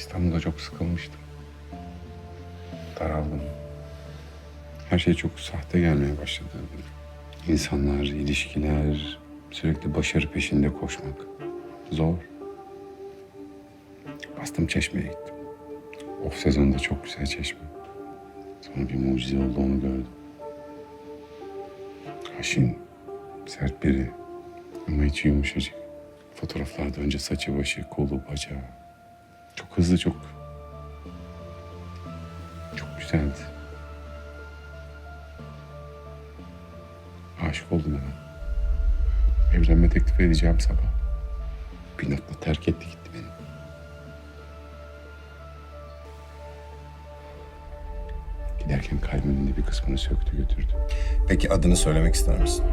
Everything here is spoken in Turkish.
İstanbul'da çok sıkılmıştım. Daraldım. Her şey çok sahte gelmeye başladı. İnsanlar, ilişkiler, sürekli başarı peşinde koşmak. Zor. Bastım çeşmeye gittim. Off sezonda çok güzel çeşme. Sonra bir mucize olduğunu gördüm. Haşin, sert biri ama içi yumuşacık. Fotoğraflarda önce saçı başı, kolu, bacağı. Çok hızlı, çok... Çok güzeldi. Aşık oldum hemen. Evlenme teklif edeceğim sabah. Bir notla terk etti gitti beni. Giderken kalbimin de bir kısmını söktü götürdü. Peki adını söylemek ister misin?